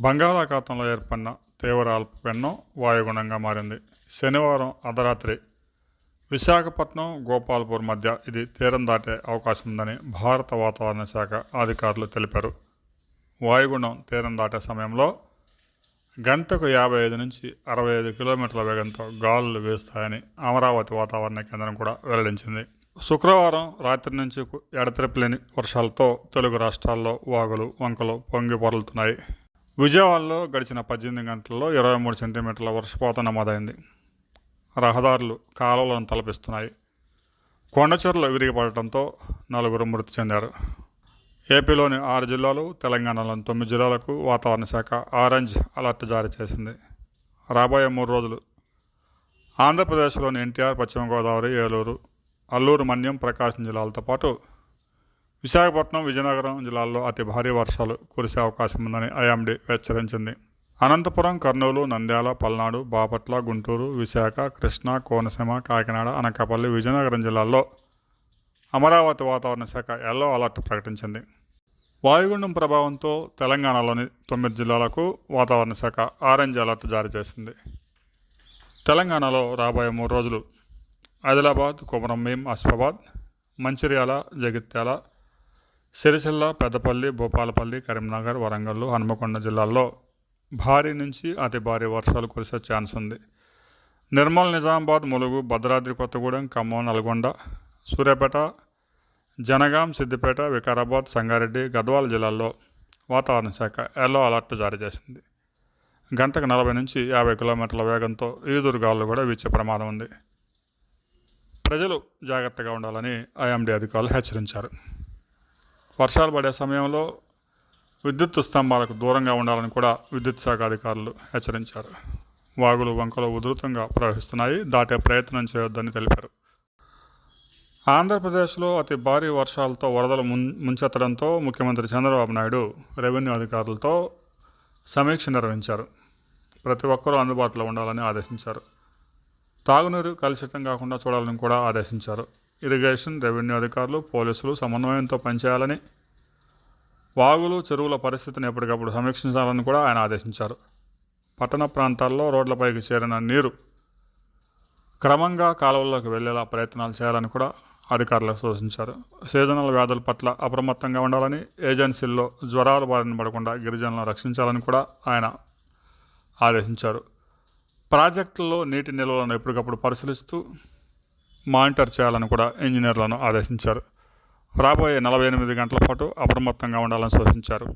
బంగాళాఖాతంలో ఏర్పడిన తీవ్ర అల్పపీడనం వాయుగుణంగా మారింది. శనివారం అర్ధరాత్రి విశాఖపట్నం గోపాల్పూర్ మధ్య ఇది తీరం దాటే అవకాశం ఉందని భారత వాతావరణ శాఖ అధికారులు తెలిపారు. వాయుగుణం తీరం దాటే సమయంలో గంటకు యాభై ఐదు నుంచి అరవై ఐదు కిలోమీటర్ల వేగంతో గాలులు వీస్తాయని అమరావతి వాతావరణ కేంద్రం కూడా వెల్లడించింది. శుక్రవారం రాత్రి నుంచి కు- ఎడతెరపిలేని వర్షాలతో తెలుగు రాష్ట్రాల్లో వాగులు వంకలు పొంగి పొరలుతున్నాయి. విజయవాడలో గడిచిన పద్దెనిమిది గంటల్లో ఇరవై మూడు సెంటీమీటర్ల వర్షపాతం నమోదైంది. రహదారులు కాలువలను తలపిస్తున్నాయి. కొండచర్లు విరిగిపడటంతో నలుగురు మృతి చెందారు. ఏపీలోని ఆరు జిల్లాలు తెలంగాణలోని తొమ్మిది జిల్లాలకు వాతావరణ శాఖ ఆరెంజ్ అలర్ట్ జారీ చేసింది. రాబోయే మూడు రోజులు ఆంధ్రప్రదేశ్లోని ఎన్టీఆర్ పశ్చిమ గోదావరి ఏలూరు అల్లూరు మన్యం ప్రకాశం జిల్లాలతో పాటు విశాఖపట్నం విజయనగరం జిల్లాల్లో అతి భారీ వర్షాలు కురిసే అవకాశం ఉందని ఐఎండీ హెచ్చరించింది. అనంతపురం కర్నూలు నంద్యాల పల్నాడు బాపట్ల గుంటూరు విశాఖ కృష్ణా కోనసీమ కాకినాడ అనకాపల్లి విజయనగరం జిల్లాల్లో అమరావతి వాతావరణ శాఖ ఎల్లో అలర్ట్ ప్రకటించింది. వాయుగుండం ప్రభావంతో తెలంగాణలోని తొమ్మిది జిల్లాలకు వాతావరణ శాఖ ఆరెంజ్ అలర్ట్ జారీ చేసింది. తెలంగాణలో రాబోయే మూడు రోజులు ఆదిలాబాద్ కొమరంభీం ఆసిఫాబాద్ మంచిర్యాల జగిత్యాల సిరిసిల్ల పెద్దపల్లి భూపాలపల్లి కరీంనగర్ వరంగల్ హనుమకొండ జిల్లాల్లో భారీ నుంచి అతి భారీ వర్షాలు కురిసే ఛాన్స్ ఉంది. నిర్మల్ నిజామాబాద్ ములుగు భద్రాద్రి కొత్తగూడెం ఖమ్మం నల్గొండ సూర్యాపేట జనగాం సిద్దిపేట వికారాబాద్ సంగారెడ్డి గద్వాల జిల్లాల్లో వాతావరణ శాఖ ఎల్లో అలర్ట్ జారీ చేసింది. గంటకు నలభై నుంచి యాభై కిలోమీటర్ల వేగంతో ఈదురుగాలు కూడా వీచే ప్రమాదం ఉంది. ప్రజలు జాగ్రత్తగా ఉండాలని ఐఎండీ అధికారులు హెచ్చరించారు. వర్షాలు పడే సమయంలో విద్యుత్ స్తంభాలకు దూరంగా ఉండాలని కూడా విద్యుత్ శాఖ అధికారులు హెచ్చరించారు. వాగులు వంకలు ఉధృతంగా ప్రవహిస్తున్నాయి. దాటే ప్రయత్నం చేయొద్దని తెలిపారు. ఆంధ్రప్రదేశ్లో అతి భారీ వర్షాలతో వరదలు ముం ముంచెత్తడంతో ముఖ్యమంత్రి చంద్రబాబు నాయుడు రెవెన్యూ అధికారులతో సమీక్ష నిర్వహించారు. ప్రతి ఒక్కరూ అందుబాటులో ఉండాలని ఆదేశించారు. తాగునీరు కలుషితం కాకుండా చూడాలని కూడా ఆదేశించారు. ఇరిగేషన్ రెవెన్యూ అధికారులు పోలీసులు సమన్వయంతో పనిచేయాలని వాగులు చెరువుల పరిస్థితిని ఎప్పటికప్పుడు సమీక్షించాలని కూడా ఆయన ఆదేశించారు. పట్టణ ప్రాంతాల్లో రోడ్లపైకి చేరిన నీరు క్రమంగా కాలువల్లోకి వెళ్ళేలా ప్రయత్నాలు చేయాలని కూడా అధికారులకు సూచించారు. సీజనల్ వ్యాధుల పట్ల అప్రమత్తంగా ఉండాలని ఏజెన్సీల్లో జ్వరాలు బారిన పడకుండా గిరిజనులను రక్షించాలని కూడా ఆయన ఆదేశించారు. ప్రాజెక్టుల్లో నీటి నిల్వలను ఎప్పటికప్పుడు పరిశీలిస్తూ మానిటర్ చేయాలని కూడా ఇంజనీర్లను ఆదేశించారు. రాబోయే నలభై ఎనిమిది గంటల పాటు అప్రమత్తంగా ఉండాలని సూచించారు.